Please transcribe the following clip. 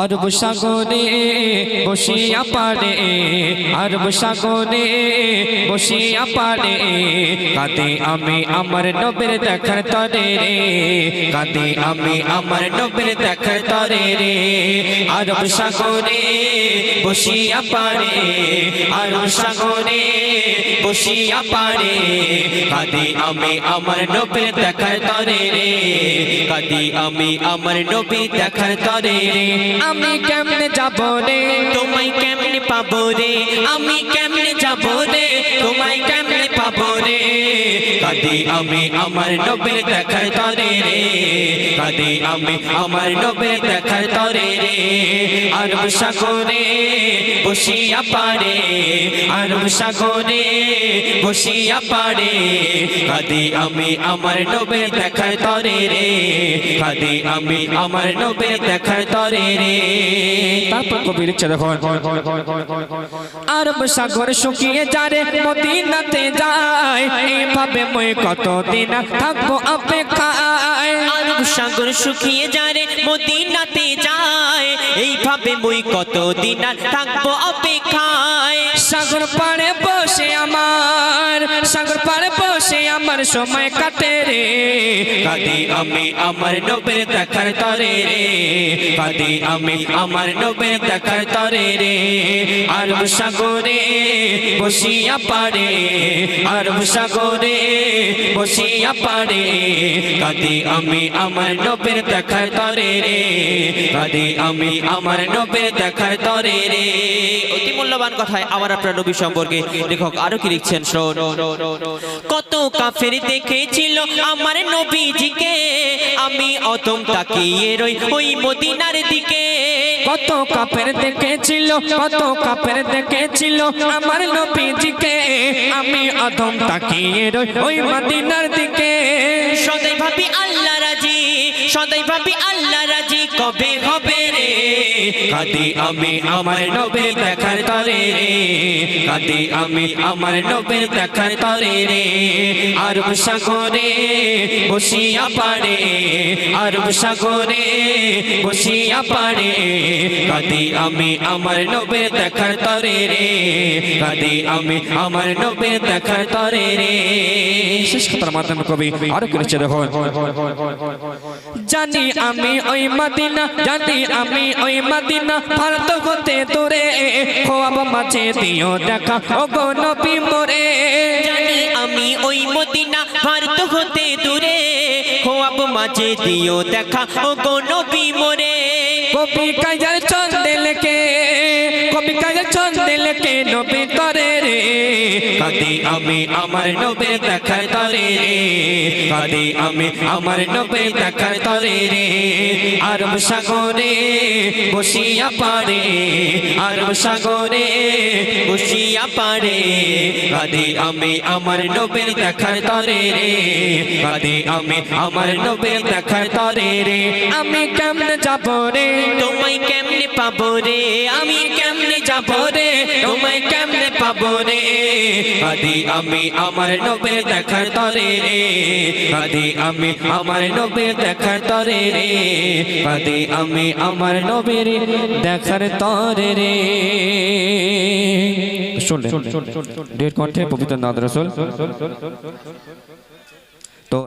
আরব সাগরে বসিয়া পারে আরব সাগরে বসিয়া পারে কাঁদে আমি আমার নবের দেখার তরে রে, কাঁদে আমি আমার নবের দেখার তরে রে। আরব সাগরে বসিয়া পারে আরব সাগরে বসিয়া পারে কাঁদে আমি আমার নবের দেখার তরে রে, কাঁদে আমি আমার নবী দেখার তরে রে। আমি কেমনে যাব রে? তোমায় কেমনে পাবো রে? আমি কেমনে যাব রে? কাঁদে আমি আমার নবের দেখার তরে রে। কাঁদে আমি আমার নবের দেখার তরে রে। আরব সাগরে বসিয়া পারে আরব সাগরে বসিয়া পারে। কাঁদে আমি আমার নবের দেখার তরে রে। কাঁদে আমি আমার নবের দেখার তরে রে। তারপর কবি লিখছে দেখো। আরব সাগর শুকিয়ে যারে মদিনাতে যায়। এইভাবে কতদিন থাকব অপেক্ষায়? আরব সাগর শুকিয়ে যারে মদিনাতে যায়। এইভাবে মুই কত দিন থাকব অপেক্ষায়? সাগর পাড়ে বসে আমার, সাগর পাড়ে বসে আমার সময় কাটে রে। কাদি আমি আমার নবের দেখার তরে রে। কাদি আমি আমার নবের দেখার তরে রে। আরব সাগরে বসিয়া পারে, আরব সাগরে বসিয়া পারে। কাদি আমি আমার নবের দেখার তরে রে। কাদি আমি আমার নবের দেখার তরে রে। অতি মূল্যবান কথায় আমার আপনার নবী সম্পর্কে লেখক আরও কি লিখছেন? শোন। কত কাফের দেখেছিল আমার নবীজিকে। আমি অতম তাকিয়ে রই ওই মদিনার দিকে। কত কাপের দেখেছিল কত কাপের দেখেছিল আমার নবীজিকে। আমি অধম তাকিয়ে রই ওই মদিনার দিকে। সদাই ভাবি আল্লাহ রাজি সদাই ভাবি আল্লাহ রাজি কবে হবে রে? কাদি আমি আমার নবে দেখার তরে। রে কাদি আমি আমার নবের দেখার তরে রে। আরব সাগরে বসিয়া পারে আরব সাগরে বসিয়া পারে কাদি আমি আমার নবের দেখার তরে রে। কাদি আমি আমার নবে তরে রে। শেষ কথার মাধ্যমে কবি আরও করেছে দেখো জানি আমি ওই জানি আমি ওই ভারত হতে দূরে। খোয়াব মাঝে দিও দেখা ও গো নবী মোরে। জানি আমি ওই মদিনা, ভারত হতে দূরে। খোয়াব মাঝে দিও দেখা ও গো নবী মোরে। কবি কাজার চন্দে লেকে কবি কাজার চন্দে লেকে নবী তরে কাদি আমি আমার নবে দেখার তরে রে। কাদি আমি আমার নবে দেখার তরে রে। আরব সাগরে বসিয়া পারে। আরব সাগরে বসিয়া পারে। কাদি আমি আমার নবের দেখার তরে রে। কাদি আমি আমার নবের দেখার তরে রে। আমি কেমনে যাব রে? তোমায় কেমনে পাবো রে? আমি কেমনে যাব রে? তোমায় কেমনে পাবো রে। আদি আমি আমার নবীর দেখার তরে রে। আদি আমি আমার নবীর দেখার তরে রে। আদি আমি আমার নবীর দেখার তরে রে। শুনলেন? ডেট কণ্ঠে পবিত্র নাদ রসুল।